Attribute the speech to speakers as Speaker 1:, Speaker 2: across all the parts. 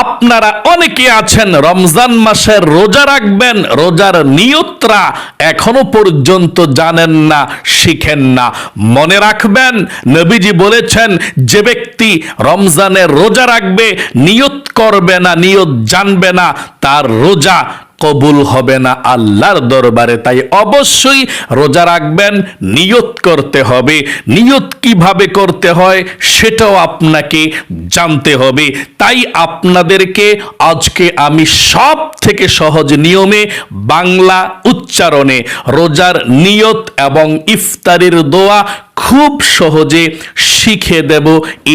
Speaker 1: আপনারা অনেকে আছেন, রমজান মাসের রোজা রাখবেন, রোজার নিয়তরা এখনও পর্যন্ত জানেন না, শিখেন না। মনে রাখবেন, নবীজি বলেছেন, যে ব্যক্তি রমজানের রোজা রাখবে, নিয়ত করবে না, নিয়ত জানবে না, তার রোজা কবুল হবে না আল্লাহর দরবারে, তাই অবশ্যই রোজা রাখবেন, নিয়ত করতে হবে। নিয়ত কীভাবে করতে হয়, সেটাও আপনাকে জানতে হবে। তাই আপনাদেরকে আজকে আমি সব থেকে সহজ নিয়মে বাংলা উচ্চারণে রোজার নিয়ত এবং ইফতারের দোয়া খুব সহজে শিখে দেব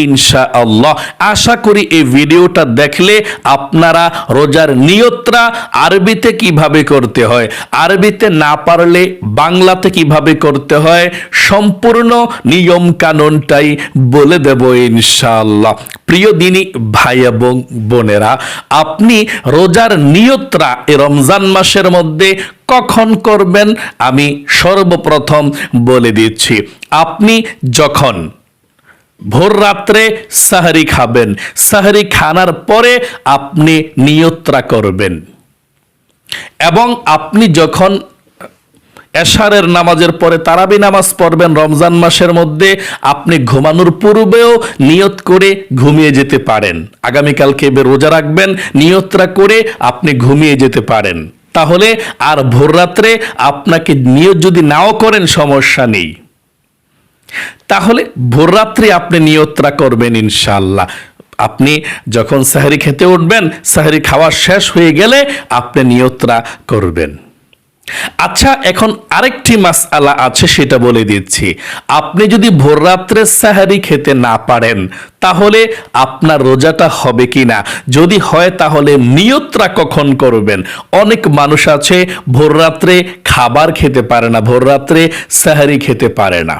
Speaker 1: ইনশা আল্লাহ আশা করি এই ভিডিওটা দেখলে আপনারা রোজার নিয়তরা আরবিতে কীভাবে করতে হয়, আরবিতে না পারলে বাংলাতে কীভাবে করতে হয়, সম্পূর্ণ নিয়ম কানুনটাই বলে দেব ইনশাআল্লাহ। প্রিয় দিনী ভাই এবং বোনেরা, আপনি রোজার নিয়তরা রমজান মাসের মধ্যে কখন করবেন? আমি সর্বপ্রথম বলে দিচ্ছি, আপনি যখন ভোর রাত্রে সাহারি খাবেন, সাহারি খানার পরে আপনি নিয়ত্রা করবেন। এবং আপনি যখন এশারের নামাজের পরে তারাবি নামাজ পড়বেন রমজান মাসের মধ্যে, আপনি ঘুমানোর পূর্বেও নিয়ত করে ঘুমিয়ে যেতে পারেন। আগামীকালকে রোজা রাখবেন, নিয়তরা করে আপনি ঘুমিয়ে যেতে পারেন। তাহলে আর ভোররাত্রে আপনাকে নিয়োগ যদি নাও করেন সমস্যা নেই। তাহলে ভোররাত্রি আপনি নিয়তরা করবেন ইনশাল্লাহ আপনি যখন সাহারি খেতে উঠবেন, সাহারি খাওয়া শেষ হয়ে গেলে আপনি নিয়তরা করবেন। আচ্ছা এখন আরেকটি মাস আলা আছে, সেটা বলে দিচ্ছি। আপনি যদি ভোর ভোররাত্রে সাহারি খেতে না পারেন, তাহলে আপনার রোজাটা হবে কি না যদি হয়, তাহলে নিয়তরা কখন করবেন? অনেক মানুষ আছে ভোররাত্রে খাবার খেতে পারে না ভোররাত্রে সাহারি খেতে পারে না।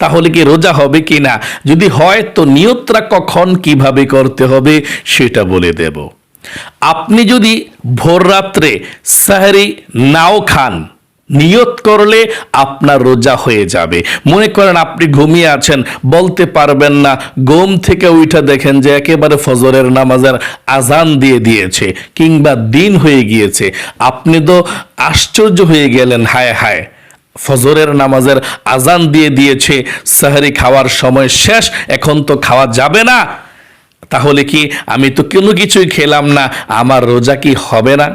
Speaker 1: তাহলে কি রোজা হবে কি না যদি হয়, তো নিয়তরা কখন কীভাবে করতে হবে, সেটা বলে দেব। আপনি যদি ভোর রাত্রে সাহারি নাও খান, নিয়ত করলে আপনার রোজা হয়ে যাবে। মনে করেন আপনি ঘুমিয়ে আছেন, বলতে পারবেন না, ঘুম থেকে উঠে দেখেন যে একেবারে ফজরের নামাজের আজান দিয়ে দিয়েছে কিংবা দিন হয়ে গিয়েছে। আপনি তো আশ্চর্য হয়ে গেলেন, হায় হায়। ফজরের নামাজের আজান দিয়ে দিয়েছে, সাহারি খাওয়ার সময় শেষ, এখন তো খাওয়া যাবে না। তাহলে কি আমি তো কোনো কিছুই খেলাম না? আমার রোজা কি হবে না?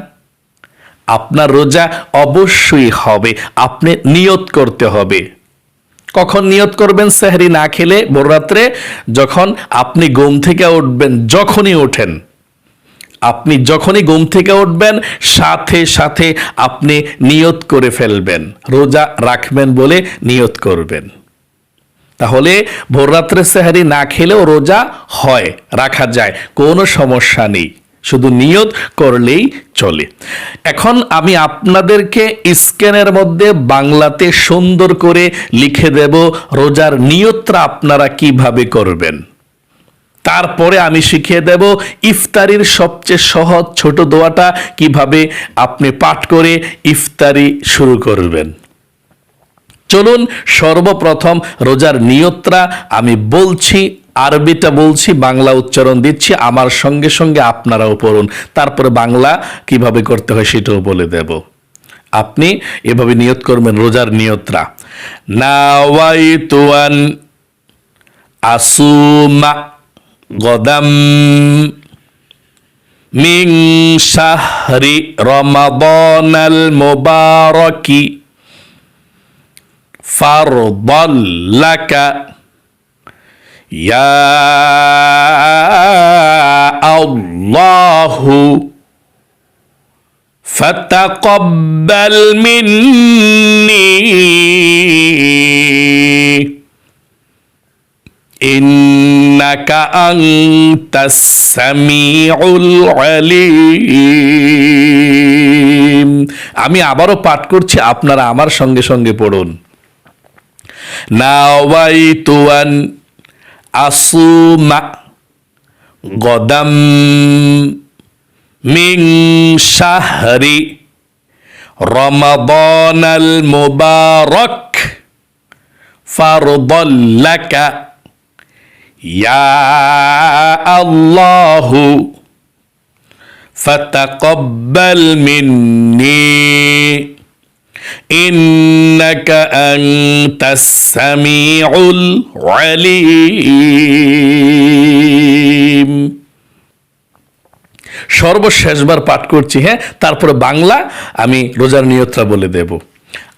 Speaker 1: আপনার রোজা অবশ্যই হবে। আপনি নিয়ত করতে হবে। কখন নিয়ত করবেন? সেহরি না খেলে ভোররাত্রে যখন আপনি ঘুম থেকে উঠবেন, যখনই ওঠেন আপনি যখনই ঘুম থেকে উঠবেন, সাথে সাথে আপনি নিয়ত করে ফেলবেন। রোজা রাখবেন বলে নিয়ত করবেন। তাহলে ভোররাত্রে সেহারি না খেলেও রোজা হয়, রাখা যায়, কোনো সমস্যা নেই। শুধু নিয়ত করলেই চলে। এখন আমি আপনাদেরকে স্ক্যানের মধ্যে বাংলাতে সুন্দর করে লিখে দেব রোজার নিয়তটা আপনারা কীভাবে করবেন। তারপরে আমি শিখিয়ে দেব ইফতারির সবচেয়ে সহজ ছোট দোয়াটা কীভাবে আপনি পাঠ করে ইফতারি শুরু করবেন। চলুন সর্বপ্রথম রোজার নিয়ত্রা আমি বলছি, আরবিটা বলছি, বাংলা উচ্চারণ দিচ্ছি, আমার সঙ্গে সঙ্গে আপনারাও পড়ুন। তারপরে বাংলা কীভাবে করতে হয় সেটাও বলে দেব। আপনি এভাবে নিয়ত করবেন, রোজার নিয়ত্রা নাওয়াইতুয়ান আসুমা গদাম মিং শাহরি রমাদানাল মুবারকি। فرضا لك يا الله فتقبل مني إنك أنت السميع العليم আমি আবারও পাঠ করছি আপনারা আমার সঙ্গে সঙ্গে পড়ুন ناويت أن أصوم غدا من شهر رمضان المبارك فرضا لك يا الله فتقبل مني إنك أنت السميع العليم সর্বশেষবার পাঠ করছি হ্যাঁ তারপরে বাংলা আমি রোজার নিয়তটা বলে দেব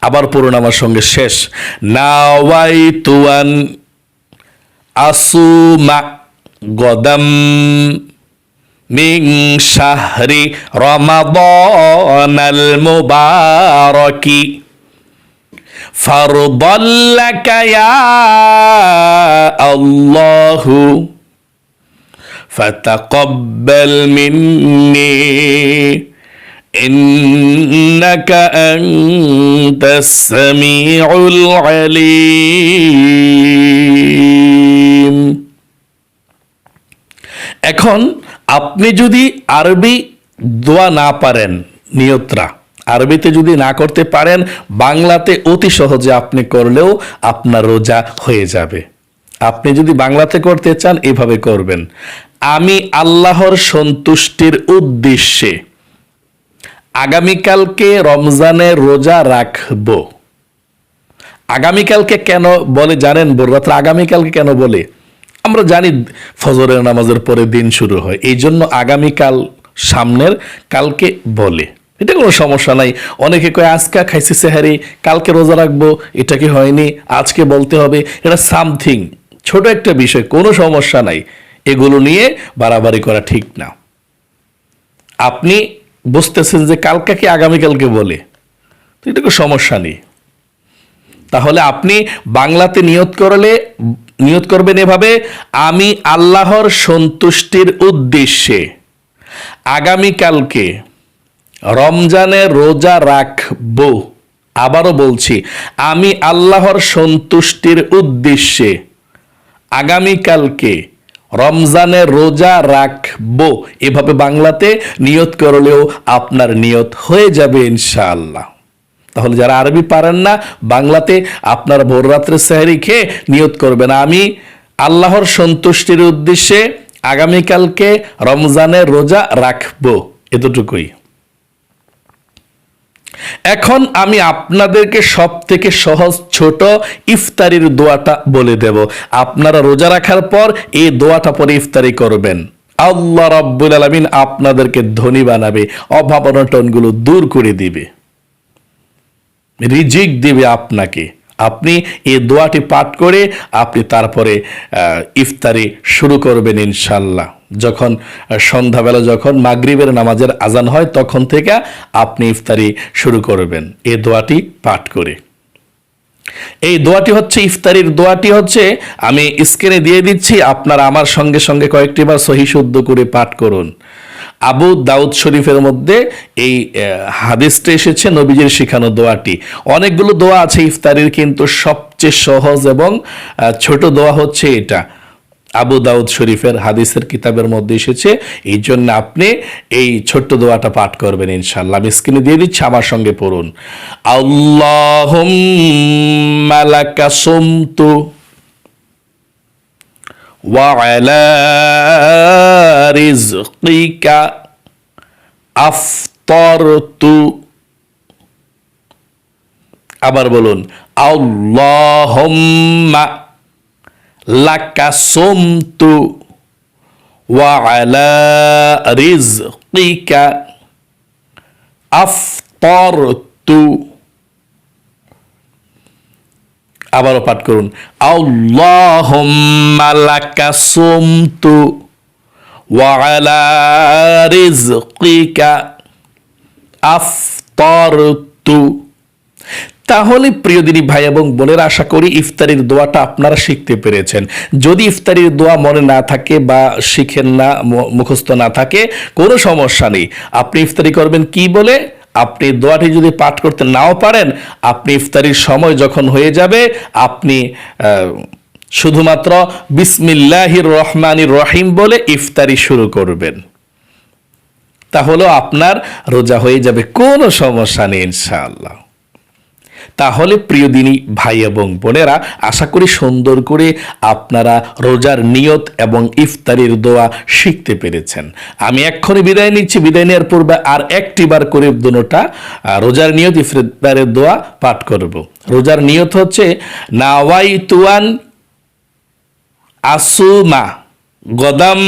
Speaker 1: আবার পড়ুন আমার সঙ্গে শেষ নাওয়াই তুয়ান আসুমা গদম মিং শাহরি রমাদানাল মুবারকি فرضا لك يا الله فتقبل مني إنك أنت السميع العليم এখন আপনি যদি আরবি দোয়া না পারেন, নিয়ত্রা, আরবিতে যদি না করতে পারেন, বাংলাতে অতি সহজে আপনি করলেও আপনার রোজা হয়ে যাবে। আপনি যদি বাংলাতে করতে চান, এভাবে করবেন। আমি আল্লাহর সন্তুষ্টির উদ্দেশ্যে আগামীকালকে রমজানে রোজা রাখব। আগামীকালকে কেন বলে, জানেন বলরাত্র আগামীকালকে কেন বলে? আমরা জানি ফজরের নামাজের পরে দিন শুরু হয়। এই জন্য আগামীকাল সামনের কালকে বলে। এটা কোনো সমস্যা নাই। অনেকে কয়, আজকে খাইছি সেহারি, কালকে রোজা রাখব, এটা কি হয়নি? আজকে বলতে হবে। এটা সামথিং। ছোট একটা বিষয়, কোনো সমস্যা নাই। এগুলো নিয়ে বাড়াবাড়ি করা ঠিক না। আপনি বুঝতেছেন যে কালকে কি আগামীকালকে বলে? তো এটা কোনো সমস্যা নেই। তাহলে আপনি বাংলাতে নিয়ত করলে নিয়ত করবেন এভাবে, আমি আল্লাহর সন্তুষ্টির উদ্দেশ্যে আগামীকালকে রমজানে রোজা রাখব। আবারও বলছি, আমি আল্লাহর সন্তুষ্টির উদ্দেশ্যে আগামীকালকে রমজানে রোজা রাখব। এভাবে বাংলাতে নিয়ত করলেও আপনার নিয়ত হয়ে যাবে ইনশাআল্লাহ। তাহলে যারা আরবি পারেন না, বাংলাতে আপনার ভোর রাত্রে সেহারি খেয়ে নিয়ত করবেন। আমি আল্লাহর সন্তুষ্টির উদ্দেশ্যে আগামীকালকে রমজানের রোজা রাখব এতটুকুই। এখন আমি আপনাদেরকে সব থেকে সহজ ছোট ইফতারির দোয়াটা বলে দেব। আপনারা রোজা রাখার পর এই দোয়াটা পরে ইফতারি করবেন। আল্লাহ রাব্বুল আলামিন আপনাদেরকে ধনী বানাবে, অভাব অনটনগুলো দূর করে দিবে। রিজিক দিবে আপনাকে। আপনি এ দোয়াটি পাঠ করে আপনি তারপরে ইফতারি শুরু করবেন ইনশাল্লাহ যখন সন্ধ্যাবেলা যখন মাগরিবের নামাজের আজান হয়, তখন থেকে আপনি ইফতারি শুরু করবেন। এ দোয়াটি পাঠ করে। এই দোয়াটি হচ্ছে, ইফতারির দোয়াটি হচ্ছে, আমি স্ক্রিনে দিয়ে দিচ্ছি, আপনারা আমার সঙ্গে সঙ্গে কয়েকটি বার সহি শুদ্ধ করে পাঠ করুন। আবু দাউদ শরীফের মধ্যে এই হাদিসটা এসেছে, নবীজির শিখানো দোয়াটি। অনেকগুলো দোয়া আছে ইফতারির, কিন্তু সবচেয়ে সহজ এবং ছোট দোয়া হচ্ছে এটা। আবু দাউদ শরীফের হাদিসের কিতাবের মধ্যে এসেছে, এই জন্য আপনি এই ছোট্ট দোয়াটা পাঠ করবেন ইনশাল্লাহ আমি স্ক্রিনে দিয়ে দিচ্ছি, আমার সঙ্গে পড়ুন। আল্লাহ মালাকা সুমতু وعلى رزقك أفطرت আবার বলুন আল্লাহুম্মা লাকা সুমতু ওয়া আলা রিজকিকা আবারও পাঠ করুন। সুমতু ওয়া আলা রিজকিকা আফতারতু। তাহলে প্রিয় দিনী ভাই এবং বোনের, আশা করি ইফতারির দোয়াটা আপনারা শিখতে পেরেছেন। যদি ইফতারির দোয়া মনে না থাকে বা শিখেন না মুখস্থ না থাকে, কোনো সমস্যা নেই। আপনি ইফতারি করবেন কি বলে? আপনি দোয়াটি যদি পাঠ করতে নাও পারেন, আপনি ইফতারির সময় যখন হয়ে যাবে, আপনি শুধুমাত্র বিসমিল্লাহির রহমানির রহিম বলে ইফতারি শুরু করবেন। তাহলেও আপনার রোজা হয়ে যাবে, কোনো সমস্যা নেই, ইনশাআল্লাহ। তাহলে প্রিয় দিনী ভাই এবং বোনেরা, আশা করি সুন্দর করে আপনারা রোজার নিয়ত এবং ইফতারির দোয়া শিখতে পেরেছেন। আমি এক্ষুনি বিদায় নিচ্ছি। বিদায় নেওয়ার পূর্বে আর একটি বার করে দুটোটা রোজার নিয়ত, ইফতারের দোয়া পাঠ করব। রোজার নিয়ত হচ্ছে নাওয়াই তুয়ান আসুমা গদাম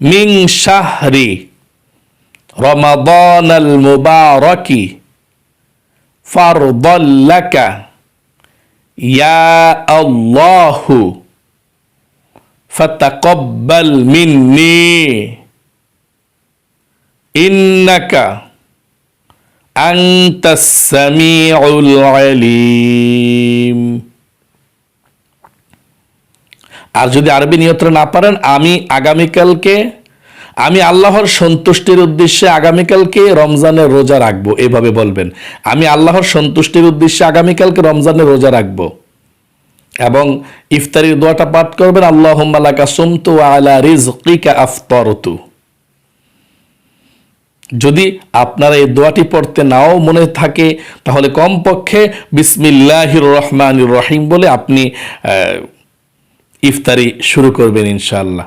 Speaker 1: মিং শাহরি রমাদান আল মুবারকি। ফারদাল্লাকা ইয়া আল্লাহু ফাতাকাব্বাল মিন্নি ইন্নাকা আনতাস সামিউল আলিম আর যদি আরবি নিয়ন্ত্রণ না পারেন, আমি আগামীকালকে আমি আল্লাহর সন্তুষ্টির উদ্দেশ্যে আগামীকালকে রমজানের রোজা রাখব। এভাবে বলবেন। আমি আল্লাহর সন্তুষ্টির উদ্দেশ্যে আগামীকালকে রমজানের রোজা রাখব। এবং ইফতারির দোয়াটা পাঠ করবেন আল্লাহ মালাকা সুমতু আলা রিজকিকা আফতরতু যদি আপনারা এই দোয়াটি পড়তে নাও মনে থাকে, তাহলে কমপক্ষে বিসমিল্লাহির রহমান রহিম বলে আপনি ইফতারি শুরু করবেন ইনশাল্লাহ